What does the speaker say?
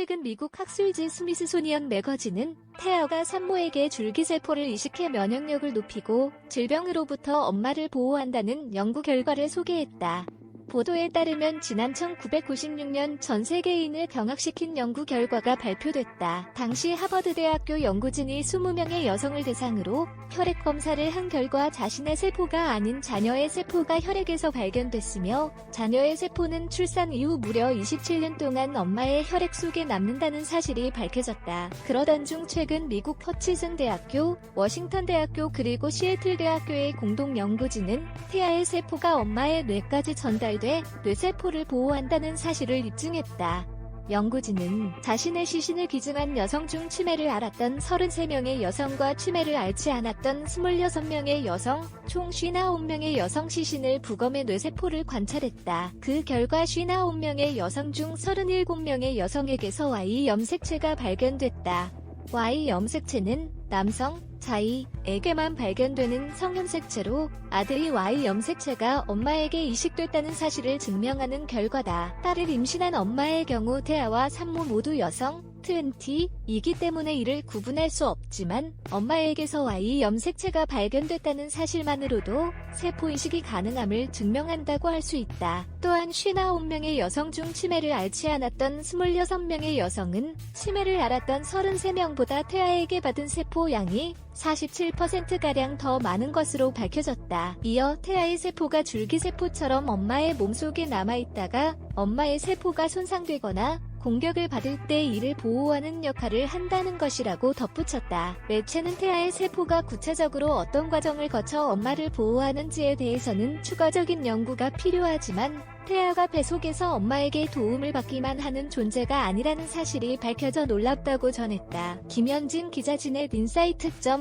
최근 미국 학술지 스미스소니언 매거진은 태아가 산모에게 줄기세포를 이식해 면역력을 높이고 질병으로부터 엄마를 보호한다는 연구 결과를 소개했다. 보도에 따르면 지난 1996년 전 세계인을 병학시킨 연구 결과가 발표됐다. 당시 하버드대학교 연구진이 20명의 여성을 대상으로 혈액 검사를 한 결과 자신의 세포가 아닌 자녀의 세포가 혈액에서 발견됐으며 자녀의 세포는 출산 이후 무려 27년 동안 엄마의 혈액 속에 남는다는 사실이 밝혀졌다. 그러던 중 최근 미국 퍼치슨 대학교, 워싱턴 대학교 그리고 시애틀 대학교의 공동 연구진은 태아의 세포가 엄마의 뇌까지 전달 돼 뇌세포를 보호한다는 사실을 입증했다. 연구진은 자신의 시신을 기증한 여성 중 치매를 앓았던 33명의 여성과 치매를 앓지 않았던 26명의 여성, 총 59명의 여성 시신을 부검해 뇌세포를 관찰했다. 그 결과 59명의 여성 중 37명의 여성에게서 Y 염색체가 발견됐다. Y 염색체는 남성, 자이에게만 발견되는 성염색체로 아들이 Y 염색체가 엄마에게 이식됐다는 사실을 증명하는 결과다. 딸을 임신한 엄마의 경우 태아와 산모 모두 여성, 트은티이기 때문에 이를 구분할 수 없지만 엄마에게서 Y 염색체가 발견됐다는 사실만으로도 세포 이식이 가능함을 증명한다고 할 수 있다. 또한 59명의 여성 중 치매를 앓지 않았던 26명의 여성은 치매를 앓았던 33명보다 태아에게 받은 세포 양이 47%가량 더 많은 것으로 밝혀졌다. 이어 태아의 세포가 줄기세포처럼 엄마의 몸속에 남아있다가 엄마의 세포가 손상되거나 공격을 받을 때 이를 보호하는 역할을 한다는 것이라고 덧붙였다. 매체는 태아의 세포가 구체적으로 어떤 과정을 거쳐 엄마를 보호하는지에 대해서는 추가적인 연구가 필요하지만 태아가 배 속에서 엄마에게 도움을 받기만 하는 존재가 아니라는 사실이 밝혀져 놀랍다고 전했다. 김현진 기자 진의 인사이트.co.kr